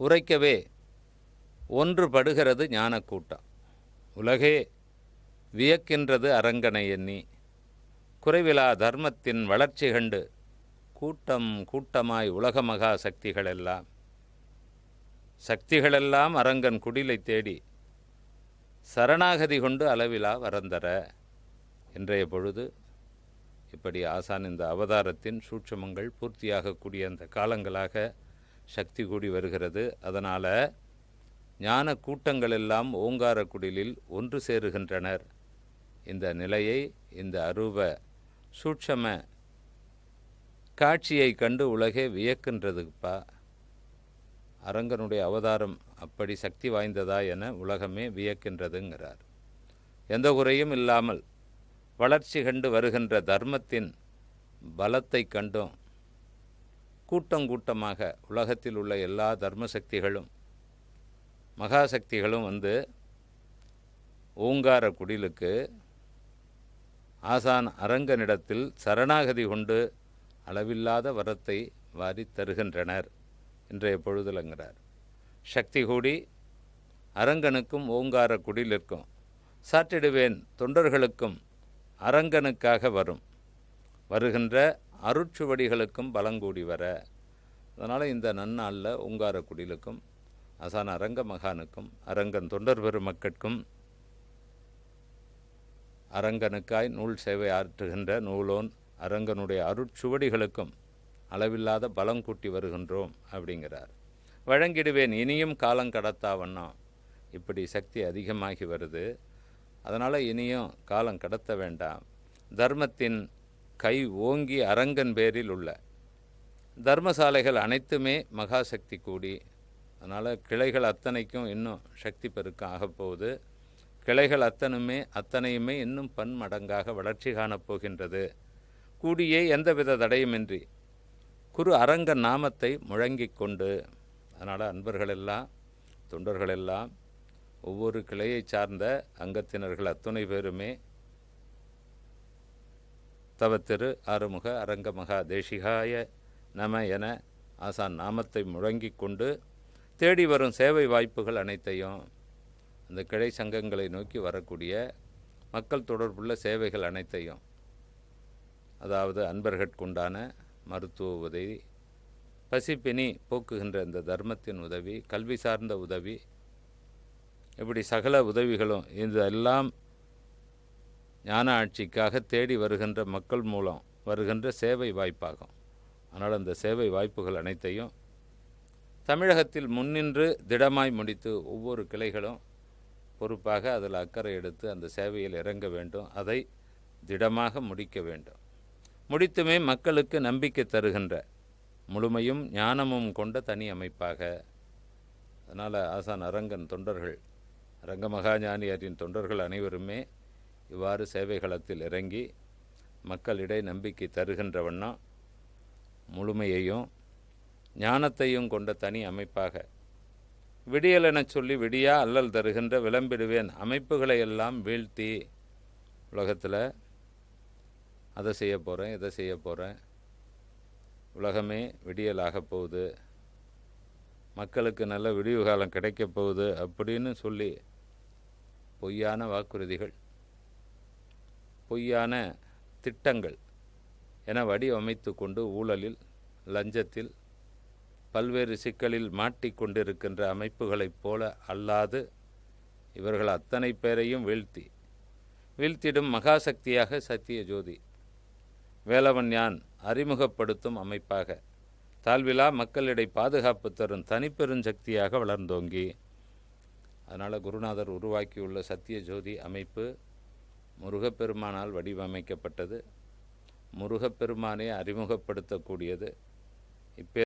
உரைக்கவே ஒன்றுபடுகிறது ஞானக்கூட்டம். உலகே வியக்கின்றது அரங்கனை எண்ணி குறைவிலா தர்மத்தின் வளர்ச்சி கண்டு கூட்டம் கூட்டமாய் உலக மகா சக்திகளெல்லாம் சக்திகளெல்லாம் அரங்கன் குடிலை தேடி சரணாகதி கொண்டு அளவிலா வரந்தர. இன்றைய பொழுது இப்படி ஆசான் இந்த அவதாரத்தின் சூட்சமங்கள் பூர்த்தியாகக்கூடிய அந்த காலங்களாக சக்தி கூடி வருகிறது. அதனால் ஞான கூட்டங்கள் எல்லாம் ஓங்கார குடிலில் ஒன்று சேருகின்றனர். இந்த நிலையை இந்த அருவ சூட்சம காட்சியை கண்டு உலகே வியக்கின்றதுப்பா. அரங்கனுடைய அவதாரம் அப்படி சக்தி வாய்ந்ததா என உலகமே வியக்கின்றதுங்கிறார். எந்த குறையும் இல்லாமல் வளர்ச்சி கண்டு வருகின்ற தர்மத்தின் பலத்தை கண்டும். கூட்டங்கூட்டமாக உலகத்தில் உள்ள எல்லா தர்ம சக்திகளும் மகாசக்திகளும் வந்து ஓங்கார குடிலுக்கு ஆசான் அரங்கனிடத்தில் சரணாகதி கொண்டு அளவில்லாத வரத்தை வாரி தருகின்றனர் இன்றைய பொழுதுலங்கிறார் சக்தி கூடி அரங்கனுக்கும் ஓங்கார குடிலிற்கும் சாற்றிடுவேன் தொண்டர்களுக்கும் அரங்கனுக்காக வரும். வருகின்ற அருட்சுவடிகளுக்கும் பலங்கூடி வர அதனால் இந்த நன்னாளில் உங்காரக்குடிலுக்கும் அசான் அரங்க மகானுக்கும் அரங்கன் தொண்டர் பெருமக்கட்கும் அரங்கனுக்காய் நூல் சேவை ஆற்றுகின்ற நூலோன் அரங்கனுடைய அருட்சுவடிகளுக்கும் அளவில்லாத பலம் கூட்டி வருகின்றோம் அப்படிங்கிறார். வழங்கிடுவேன் இனியும் காலம் கடத்தா வண்ணம் இப்படி சக்தி அதிகமாகி வருது. அதனால் இனியும் காலம் கடத்த வேண்டாம். தர்மத்தின் கை ஓங்கி அரங்கன் பேரில் உள்ள. தர்மசாலைகள் அனைத்துமே மகாசக்தி கூடி. அதனால் கிளைகள் அத்தனைக்கும் இன்னும் சக்தி பெருக்கம் ஆகப்போகுது கிளைகள் அத்தனுமே அத்தனையுமே இன்னும் பன்மடங்காக வளர்ச்சி காணப்போகின்றது கூடியே எந்தவித தடையுமின்றி. குரு அரங்க நாமத்தை முழங்கிக் கொண்டு. அதனால் அன்பர்களெல்லாம் தொண்டர்களெல்லாம் ஒவ்வொரு கிளையை சார்ந்த அங்கத்தினர்கள் அத்துணை பேருமே தவத்திரு ஆறுமுக அரங்க மகா தேசிகாய நம என ஆசான் நாமத்தை முழங்கிக் கொண்டு தேடி வரும் சேவை வாய்ப்புகள் அனைத்தையும் அந்த கிளை சங்கங்களை நோக்கி வரக்கூடிய மக்கள் தொடர்புள்ள சேவைகள் அனைத்தையும் அதாவது அன்பர்கட்குண்டான மருத்துவ உதவி பசிப்பினி போக்குகின்ற இந்த தர்மத்தின் உதவி கல்வி சார்ந்த உதவி இப்படி சகல உதவிகளும் இதெல்லாம் ஞான ஆட்சிக்காக தேடி வருகின்ற மக்கள் மூலம் வருகின்ற சேவை வாய்ப்பாகும். ஆனால் அந்த சேவை வாய்ப்புகள் அனைத்தையும் தமிழகத்தில் முன்னின்று திடமாய் முடித்து ஒவ்வொரு கிளைகளும் பொறுப்பாக அதில் அக்கறை எடுத்து அந்த சேவையில் இறங்க வேண்டும். அதை திடமாக முடிக்க வேண்டும். முடித்துமே மக்களுக்கு நம்பிக்கை தருகின்ற முழுமையும் ஞானமும் கொண்ட தனி அமைப்பாக. அதனால் ஆசான் அரங்கன் தொண்டர்கள் ரங்கமகாஞானியாரின் தொண்டர்கள் அனைவருமே இவ்வாறு சேவைகளத்தில் இறங்கி மக்களிடையே நம்பிக்கை தருகின்ற வண்ணம் முழுமையையும் ஞானத்தையும் கொண்ட தனி அமைப்பாக விடியல் எனச் சொல்லி விடியா அல்லல் தருகின்ற விளம்பிடுவேன் அமைப்புகளை எல்லாம் வீழ்த்தி உலகத்தில் அதை செய்ய போகிறேன் இதை செய்ய போகிறேன் உலகமே விடியலாக போகுது. மக்களுக்கு நல்ல விடிவு காலம் கிடைக்க போகுது அப்படின்னு சொல்லி பொய்யான வாக்குறுதிகள். பொய்யான திட்டங்கள் என வடிவமைத்து கொண்டு ஊழலில் லஞ்சத்தில் பல்வேறு சிக்கலில் மாட்டிக்கொண்டிருக்கின்ற அமைப்புகளைப் போல அல்லாது இவர்கள் அத்தனை பேரையும் வீழ்த்தி வீழ்த்திடும் மகாசக்தியாக சத்திய ஜோதி வேலவன் யான் அறிமுகப்படுத்தும் அமைப்பாக தாழ்விழா மக்களிடை பாதுகாப்பு தரும் தனிப்பெருஞ்சக்தியாக வளர்ந்தோங்கி அதனால் குருநாதர் உருவாக்கியுள்ள சத்திய ஜோதி அமைப்பு முருகப்பெருமானால் வடிவமைக்கப்பட்டது. முருகப்பெருமானை அறிமுகப்படுத்தக்கூடியது. இப்போ